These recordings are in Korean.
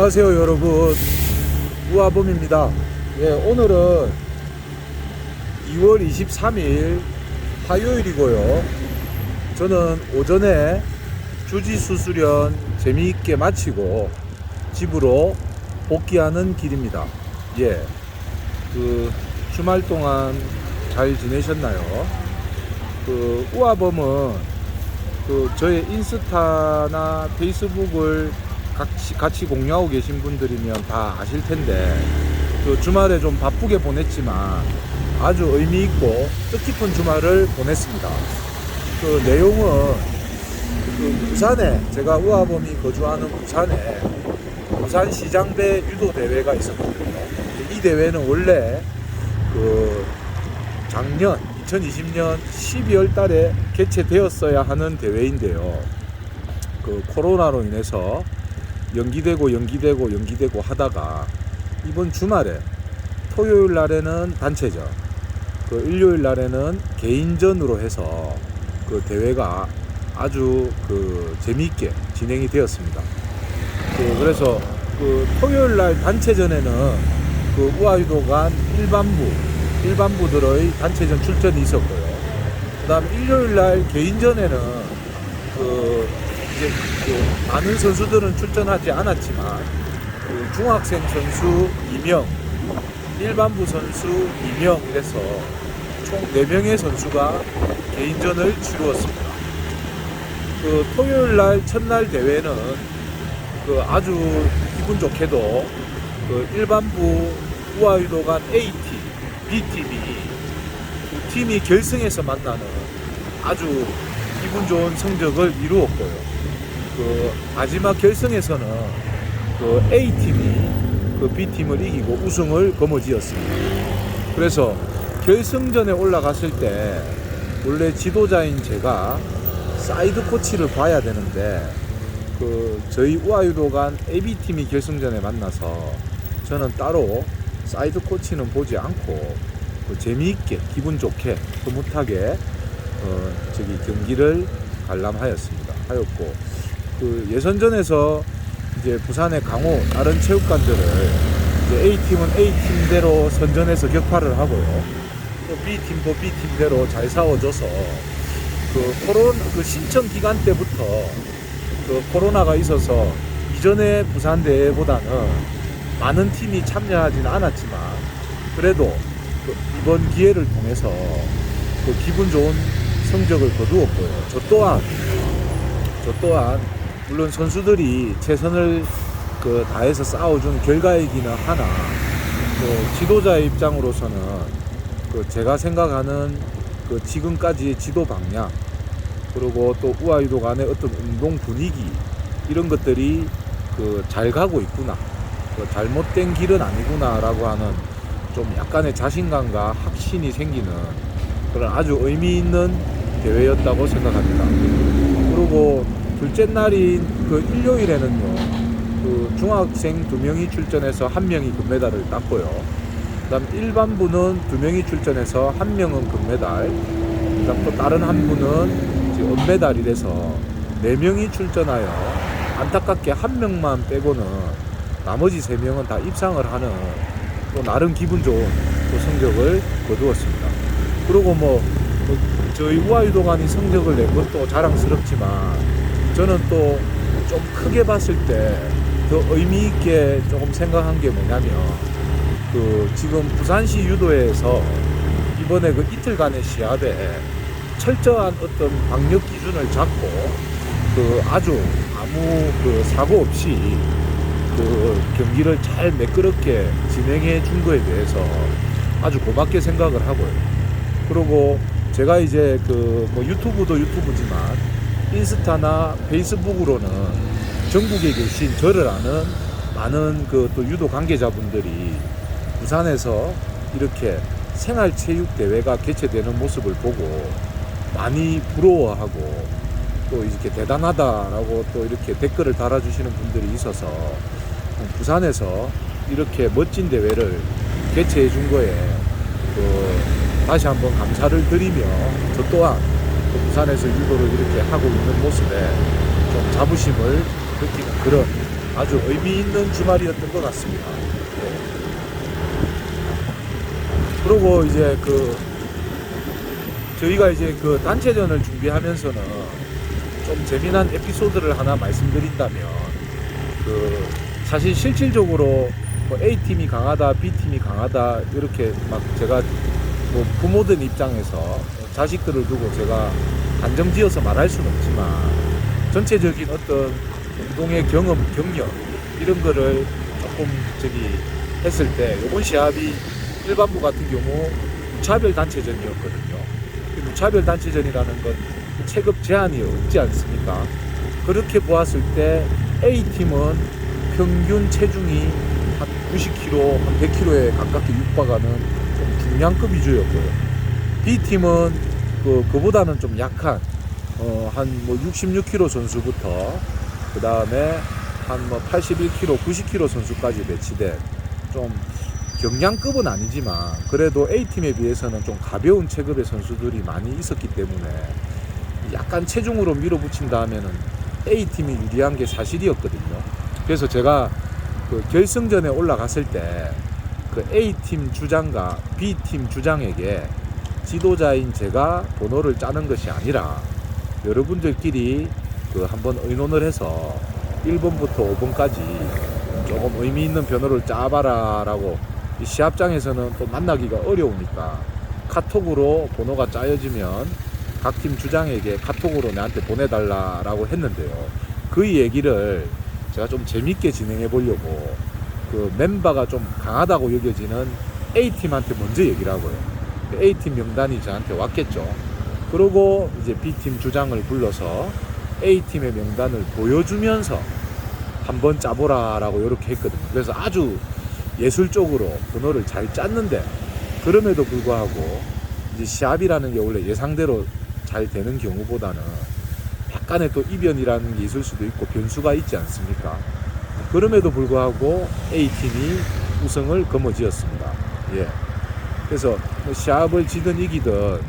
안녕하세요 여러분. 우아범입니다. 예, 오늘은 2월 23일 화요일이고요. 저는 오전에 주지수 수련 재미있게 마치고 집으로 복귀하는 길입니다. 예, 그 주말 동안 잘 지내셨나요? 그 우아범은 그 저의 인스타나 페이스북을 같이, 같이 공유하고 계신 분들이면 다 아실 텐데 그 주말에 좀 바쁘게 보냈지만 아주 의미 있고 뜻깊은 주말을 보냈습니다. 그 내용은 그 부산에 제가 우아범이 거주하는 부산에 부산 시장배 유도 대회가 있었거든요. 이 대회는 원래 그 작년 2020년 12월 달에 개최되었어야 하는 대회인데요. 그 코로나로 인해서 연기되고 연기되고 연기되고 하다가 이번 주말에 토요일 날에는 단체전, 그 일요일 날에는 개인전으로 해서 그 대회가 아주 그 재미있게 진행이 되었습니다. 그 그래서 그 토요일 날 단체전에는 그 우아유도관 일반부 일반부들의 단체전 출전이 있었고요. 그 다음 일요일 날 개인전에는 그 이제 그 많은 선수들은 출전하지 않았지만 그 중학생 선수 2명, 일반부 선수 2명 이래서 총 4명의 선수가 개인전을 치루었습니다. 그 토요일 날 첫날 대회는 그 아주 기분 좋게도 그 일반부 우아유도관 A팀, B팀이 두 팀이 결승에서 만나는 아주 기분 좋은 성적을 이루었고요. 그 마지막 결승에서는 그 A팀이 그 B팀을 이기고 우승을 거머쥐었습니다. 그래서 결승전에 올라갔을 때 원래 지도자인 제가 사이드 코치를 봐야 되는데 그 저희 우아유도관 AB팀이 결승전에 만나서 저는 따로 사이드 코치는 보지 않고 그 재미있게 기분 좋게 흐뭇하게 어 저기 경기를 관람하였습니다. 하였고 그 예선전에서 이제 부산의 강호 다른 체육관들을 이제 A팀은 A팀대로 선전해서 격파를 하고요. 또 B팀도 B팀대로 잘 싸워줘서 그 코로나 그 신청 기간 때부터 그 코로나가 있어서 이전의 부산 대회보다는 많은 팀이 참여하지는 않았지만 그래도 그 이번 기회를 통해서 그 기분 좋은 성적을 거두었고요. 저 또한 저 또한 물론 선수들이 최선을 그 다해서 싸워준 결과이기는 하나 그 지도자의 입장으로서는 그 제가 생각하는 그 지금까지의 지도 방향 그리고 또 우아유도 간의 어떤 운동 분위기 이런 것들이 그 잘 가고 있구나 그 잘못된 길은 아니구나라고 하는 좀 약간의 자신감과 확신이 생기는 그런 아주 의미 있는 대회였다고 생각합니다. 그리고 둘째 날인 그 일요일에는요, 그 중학생 두 명이 출전해서 한 명이 금메달을 땄고요. 그다음 일반부는 두 명이 출전해서 한 명은 금메달, 그다음 또 다른 한 분은 이제 은메달이라서 네 명이 출전하여 안타깝게 한 명만 빼고는 나머지 세 명은 다 입상을 하는 또 나름 기분 좋은 또 성적을 거두었습니다. 그리고 뭐, 뭐 저희 우아유도관이 성적을 낸 것도 자랑스럽지만 저는 또 좀 크게 봤을 때 더 의미 있게 조금 생각한 게 뭐냐면 그 지금 부산시 유도회에서 이번에 그 이틀간의 시합에 철저한 어떤 방역 기준을 잡고 그 아주 아무 그 사고 없이 그 경기를 잘 매끄럽게 진행해 준 거에 대해서 아주 고맙게 생각을 하고요. 그리고 제가 이제 그 뭐 유튜브도 유튜브지만 인스타나 페이스북으로는 전국에 계신 저를 아는 많은 그 또 유도 관계자분들이 부산에서 이렇게 생활체육 대회가 개최되는 모습을 보고 많이 부러워하고 또 이렇게 대단하다라고 또 이렇게 댓글을 달아주시는 분들이 있어서 부산에서 이렇게 멋진 대회를 개최해 준 거에 그 다시 한번 감사를 드리며 저 또한 그 부산에서 유도를 이렇게 하고 있는 모습에 좀 자부심을 느끼는 그런 아주 의미 있는 주말이었던 것 같습니다. 예. 그리고 이제 그 저희가 이제 그 단체전을 준비하면서는 좀 재미난 에피소드를 하나 말씀드린다면 그 사실 실질적으로 뭐 A 팀이 강하다, B 팀이 강하다 이렇게 막 제가 뭐 부모들 입장에서 자식들을 두고 제가 단정지어서 말할 수는 없지만 전체적인 어떤 운동의 경험, 경력 이런 거를 조금 저기 했을 때 이번 시합이 일반부 같은 경우 무차별 단체전이었거든요. 그 무차별 단체전이라는 건 체급 제한이 없지 않습니까? 그렇게 보았을 때 A 팀은 평균 체중이 한 90kg, 한 100kg에 가깝게 육박하는 좀 중량급 위주였고요. B 팀은 그 그보다는 좀 약한 어, 한뭐 66kg 선수부터 그 다음에 한 뭐 81kg, 90kg 선수까지 배치된 좀 경량급은 아니지만 그래도 A 팀에 비해서는 좀 가벼운 체급의 선수들이 많이 있었기 때문에 약간 체중으로 밀어붙인다 하면은 A 팀이 유리한 게 사실이었거든요. 그래서 제가 그 결승전에 올라갔을 때 그 A 팀 주장과 B 팀 주장에게 지도자인 제가 번호를 짜는 것이 아니라 여러분들끼리 그 한번 의논을 해서 1번부터 5번까지 조금 의미 있는 번호를 짜봐라 라고 이 시합장에서는 또 만나기가 어려우니까 카톡으로 번호가 짜여지면 각 팀 주장에게 카톡으로 나한테 보내달라 라고 했는데요. 그 얘기를 제가 좀 재밌게 진행해 보려고 그 멤버가 좀 강하다고 여겨지는 A팀한테 먼저 얘기를 하고요. 그 A팀 명단이 저한테 왔겠죠. 그러고 이제 B팀 주장을 불러서 A팀의 명단을 보여주면서 한번 짜보라라고 이렇게 했거든요. 그래서 아주 예술적으로 번호를 잘 짰는데 그럼에도 불구하고 이제 시합이라는 게 원래 예상대로 잘 되는 경우보다는 약간의 또 이변이라는 게 있을 수도 있고 변수가 있지 않습니까? 그럼에도 불구하고 A팀이 우승을 거머쥐었습니다. 예. 그래서 뭐 시합을 지든 이기든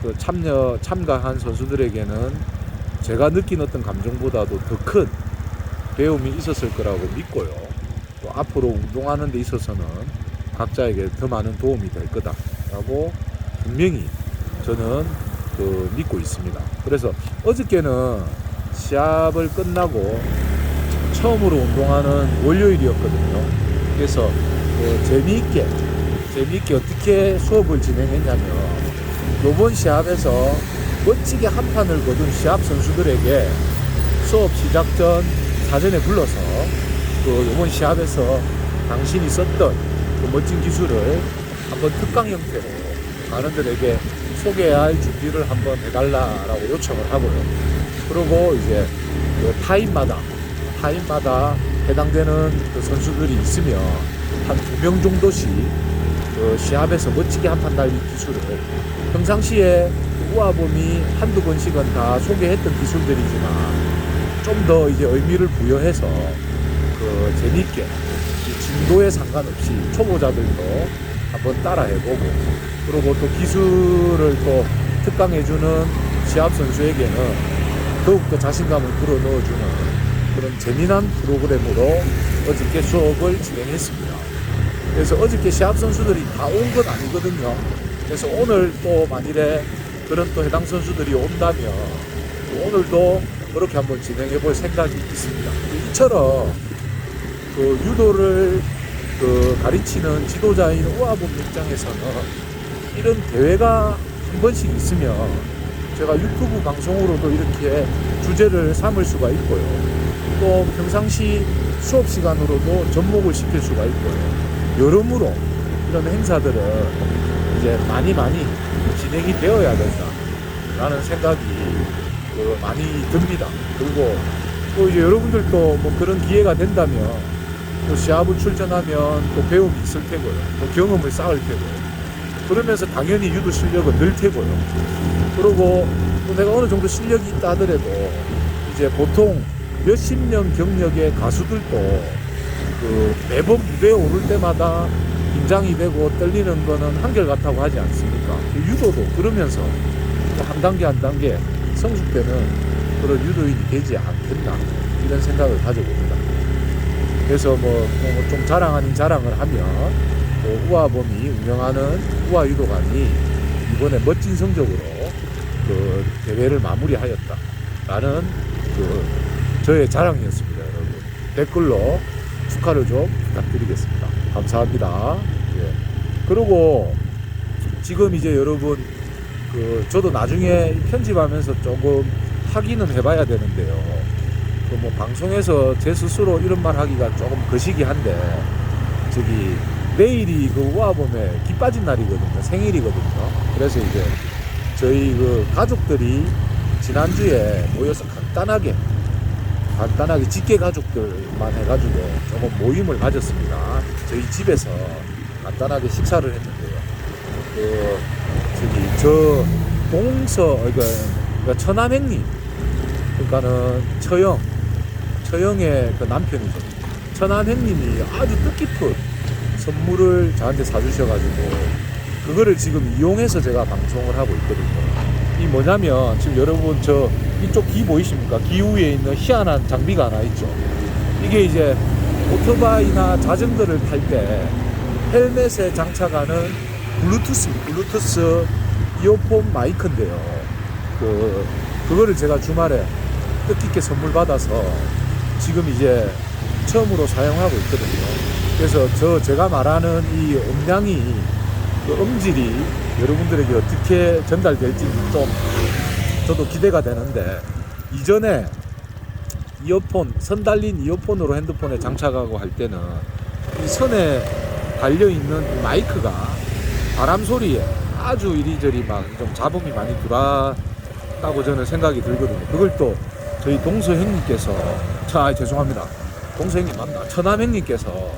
그 참여 참가한 선수들에게는 제가 느낀 어떤 감정보다도 더 큰 배움이 있었을 거라고 믿고요. 또 앞으로 운동하는 데 있어서는 각자에게 더 많은 도움이 될 거다라고 분명히 저는 그 믿고 있습니다. 그래서 어저께는 시합을 끝나고 처음으로 운동하는 월요일이었거든요. 그래서 그 재미있게 재미있게 어떻게 수업을 진행했냐면 이번 시합에서 멋지게 한 판을 거둔 시합 선수들에게 수업 시작 전 사전에 불러서 그 이번 시합에서 당신이 썼던 그 멋진 기술을 한번 특강 형태로 가는들에게 소개해야 할 준비를 한번 해달라라고 요청을 하고요. 그리고 이제 그 타임마다 타임마다 해당되는 그 선수들이 있으면 한 두 명 정도씩 그 시합에서 멋지게 한판 날린 기술을 평상시에 우아범이 한두 번씩은 다 소개했던 기술들이지만 좀 더 이제 의미를 부여해서 그이 진도에 상관없이 초보자들도 한번 따라해보고 그리고 또 기술을 또 특강해주는 시합 선수에게는 더욱더 자신감을 불어넣어주는 그런 재미난 프로그램으로 어저께 수업을 진행했습니다. 그래서 어저께 시합 선수들이 다 온 건 아니거든요. 그래서 오늘 또 만일에 그런 또 해당 선수들이 온다면 또 오늘도 그렇게 한번 진행해 볼 생각이 있습니다. 이처럼 그 유도를 그 가르치는 지도자인 우아범 입장에서는 이런 대회가 한 번씩 있으면 제가 유튜브 방송으로도 이렇게 주제를 삼을 수가 있고요. 또 평상시 수업 시간으로도 접목을 시킬 수가 있고요. 여러모로 이런 행사들은 이제 많이 많이 진행이 되어야 된다라는 생각이 그 많이 듭니다. 그리고 또 이제 여러분들도 뭐 그런 기회가 된다면 또 시합을 출전하면 또 배움이 있을 테고요. 또 경험을 쌓을 테고요. 그러면서 당연히 유도 실력은 늘 테고요. 그리고 또 내가 어느 정도 실력이 있다 하더라도 이제 보통 몇십 년 경력의 가수들도 그 매번 무대에 오를 때마다 긴장이 되고 떨리는 거는 한결같다고 하지 않습니까? 그 유도도 그러면서 또한 단계 한 단계 성숙되는 그런 유도인이 되지 않겠나 이런 생각을 가져봅니다. 그래서 뭐 좀 자랑 아닌 자랑을 하면 또 우아범이 운영하는 우아 유도관이 이번에 멋진 성적으로 그 대회를 마무리하였다라는 그 저의 자랑이었습니다, 여러분. 댓글로 축하를 좀 부탁드리겠습니다. 감사합니다. 예. 그리고 지금 이제 여러분 그 저도 나중에 편집하면서 조금 확인은 해봐야 되는데요. 그 뭐 방송에서 제 스스로 이런 말 하기가 조금 거시기 한데 저기 내일이 그 우아범의 기 빠진 날이거든요. 생일이거든요. 그래서 이제 저희 그 가족들이 지난주에 모여서 간단하게 간단하게 직계 가족들만 해가지고 조금 모임을 가졌습니다. 저희 집에서 간단하게 식사를 했는데요. 그 저기 저 동서 그러니까 그러니까 처남행님 그러니까는 처형 처형의 그 남편이죠. 처남행님이 아주 뜻깊은 선물을 저한테 사주셔가지고 그거를 지금 이용해서 제가 방송을 하고 있거든요. 이 뭐냐면 지금 여러분 저 이쪽 기 보이십니까? 기 위에 있는 희한한 장비가 하나 있죠. 이게 이제 오토바이나 자전거를 탈 때 헬멧에 장착하는 블루투스 블루투스 이어폰 마이크인데요. 그 그거를 제가 주말에 뜻깊게 선물 받아서 지금 이제 처음으로 사용하고 있거든요. 그래서 저 제가 말하는 이 음량이 그 음질이 여러분들에게 어떻게 전달될지 좀 저도 기대가 되는데 이전에 이어폰 선 달린 이어폰으로 핸드폰에 장착하고 할 때는 이 선에 달려 있는 마이크가 바람 소리에 아주 이리저리 막 좀 잡음이 많이 들어왔다고 저는 생각이 들거든요. 그걸 또 저희 동서 형님께서 자 죄송합니다. 동서 형님 맞나? 처남 형님께서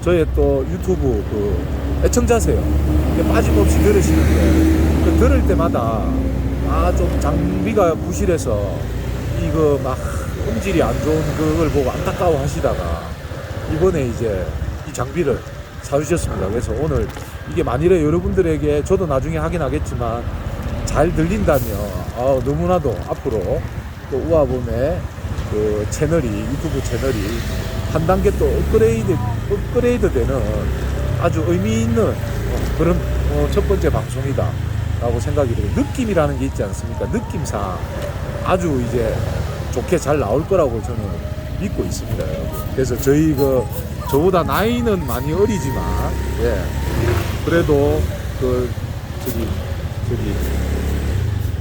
저의 또 유튜브 그 애청자세요. 빠짐없이 들으시는데 그 들을 때마다 아 좀 장비가 부실해서 이거 막 음질이 안 좋은 그걸 보고 안타까워 하시다가 이번에 이제 이 장비를 사주셨습니다. 그래서 오늘 이게 만일에 여러분들에게 저도 나중에 확인하겠지만 잘 들린다면 아, 너무나도 앞으로 또 우아범의 그 채널이 유튜브 채널이 한 단계 또 업그레이드 업그레이드 되는 아주 의미 있는 어, 그런 어, 첫 번째 방송이다 라고 생각이 들고 느낌이라는 게 있지 않습니까? 느낌상 아주 이제 좋게 잘 나올 거라고 저는 믿고 있습니다 그래서 저희 그 저보다 나이는 많이 어리지만 예. 그래도 그 저기 저기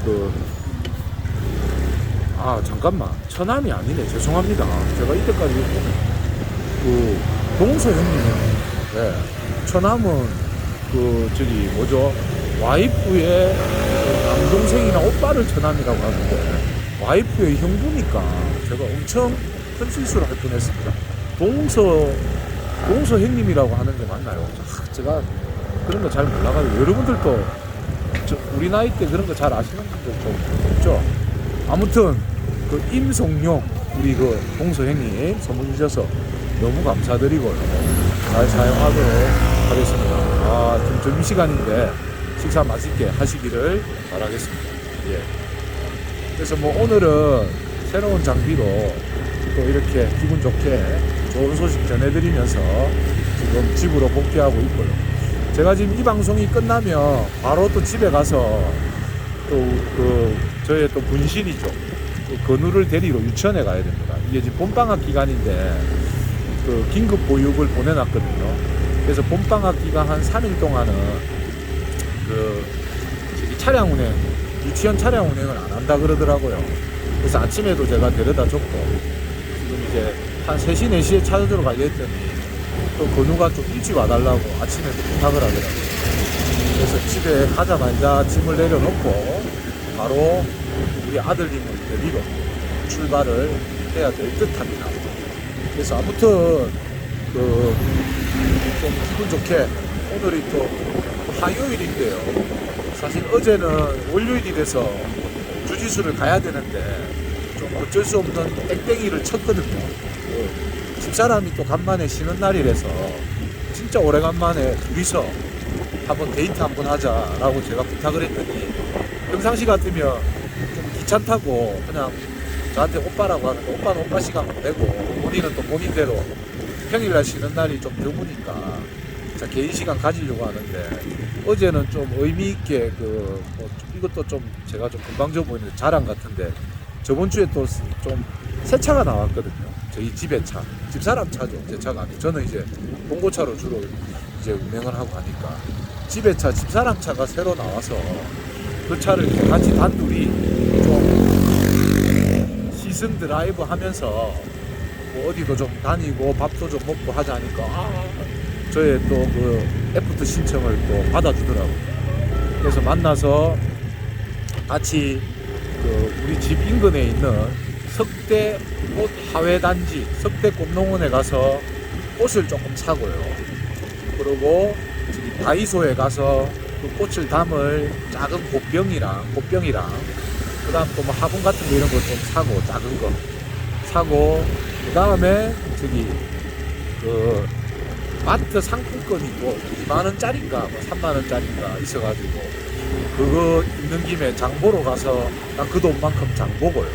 그 아 잠깐만. 처남이 아니네. 죄송합니다. 제가 이때까지 그 동서 형님은 예 처남은 그 저기 뭐죠 와이프의 그 남동생이나 오빠를 처남이라고 하는데 와이프의 형부니까 제가 엄청 큰 실수를 할 뻔했습니다 동서 동서 형님이라고 하는 게 맞나요? 아, 제가 그런 거 잘 몰라가지고 여러분들도 저 우리 나이 때 그런 거 잘 아시는 분들 좀 없죠? 아무튼 그 임송용 우리 그 동서 형님 선물 주셔서 너무 감사드리고요. 잘 사용하도록 하겠습니다. 아, 지금 점심 시간인데 식사 맛있게 하시기를 바라겠습니다. 예. 그래서 뭐 오늘은 새로운 장비로 또 이렇게 기분 좋게 좋은 소식 전해드리면서 지금 집으로 복귀하고 있고요. 제가 지금 이 방송이 끝나면 바로 또 집에 가서 또그 저의 또 분신이죠. 그 건우를 데리러 유치원에 가야 됩니다. 이게 지금 봄방학 기간인데 그 긴급 보육을 보내놨거든요. 그래서 봄방학 기간 한 3일 동안은 그 차량 운행, 유치원 차량 운행을 안 한다 그러더라고요. 그래서 아침에도 제가 데려다 줬고 지금 이제 한 3시, 4시에 찾아주러 가려 했더니 또 건우가 좀 일찍 와달라고 아침에 부탁을 하더라고요. 그래서 집에 가자마자 짐을 내려놓고 바로 우리 아들님을 데리러 출발을 해야 될 듯합니다. 그래서 아무튼 그 좀 기분 좋게 오늘이 또 화요일인데요. 사실 어제는 월요일이 돼서 주지수를 가야 되는데 좀 어쩔 수 없는 땡땡이를 쳤거든요. 그 집사람이 또 간만에 쉬는 날이라서 진짜 오래간만에 둘이서 한번 데이트 한번 하자라고 제가 부탁을 했더니 평상시 같으면 좀 귀찮다고 그냥 저한테 오빠라고 하는데 오빠는 오빠 시간 보내고 본인은 또 본인대로 평일날 쉬는 날이 좀 드무니까 자, 개인 시간 가지려고 하는데 어제는 좀 의미 있게 그 뭐 이것도 좀 제가 좀 건방져 보이는데 자랑 같은데 저번 주에 또 좀 새 차가 나왔거든요. 저희 집의 차, 집사람 차죠. 제 차가 아니고 저는 이제 봉고차로 주로 이제 운행을 하고 하니까 집의 차, 집사람 차가 새로 나와서 그 차를 같이 단둘이 좀 시승 드라이브 하면서 뭐 어디도 좀 다니고 밥도 좀 먹고 하자 하니까 아, 저의 또 그 애프터 신청을 또 받아주더라고요. 그래서 만나서 같이 그 우리 집 인근에 있는 석대 꽃 하회 단지 석대 꽃농원에 가서 꽃을 조금 사고요. 그리고 다이소에 가서 그 꽃을 담을 작은 꽃병이랑 꽃병이랑 그 다음 또 뭐 화분 같은 거 이런 거 좀 사고 작은 거 사고 그 다음에 저기 그 마트 상품권이 뭐 2만 원짜리인가 뭐 3만 원짜리인가 있어가지고 그거 있는 김에 장 보러 가서 난그 돈만큼 장 보고요.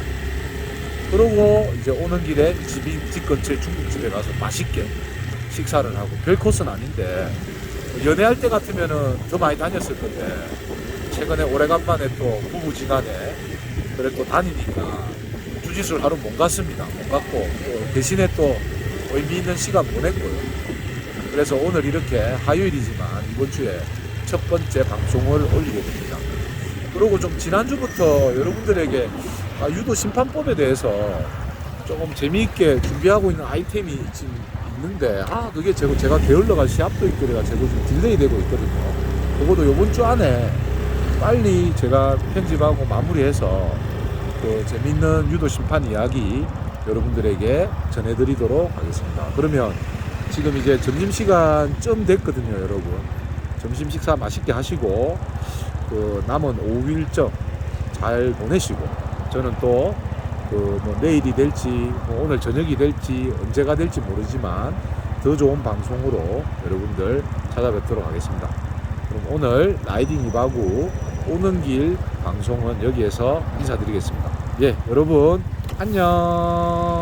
그러고 이제 오는 길에 집이 집 근처에 중국집에 가서 맛있게 식사를 하고 별 코스는 아닌데 연애할 때 같으면은 더 많이 다녔을 건데 최근에 오래간만에 또 부부지간에 또 다니니까 주짓수를 하루 못 갔습니다. 못 갔고 또 대신에 또 의미 있는 시간 보냈고요. 그래서 오늘 이렇게 화요일이지만 이번 주에 첫 번째 방송을 올리게 됩니다. 그리고 좀 지난주부터 여러분들에게 아, 유도 심판법에 대해서 조금 재미있게 준비하고 있는 아이템이 지금 있는데 아 그게 제가, 제가 게을러가 시합도 있고 그래가 제가 좀 딜레이 되고 있거든요. 그것도 이번 주 안에 빨리 제가 편집하고 마무리해서 그 재밌는 유도 심판 이야기 여러분들에게 전해드리도록 하겠습니다. 그러면 지금 이제 점심시간쯤 됐거든요, 여러분. 점심 식사 맛있게 하시고, 그 남은 오후 일정 잘 보내시고, 저는 또, 그뭐 내일이 될지, 뭐 오늘 저녁이 될지, 언제가 될지 모르지만, 더 좋은 방송으로 여러분들 찾아뵙도록 하겠습니다. 그럼 오늘 라이딩 이바구 오는 길 방송은 여기에서 인사드리겠습니다. 예, 여러분, 안녕!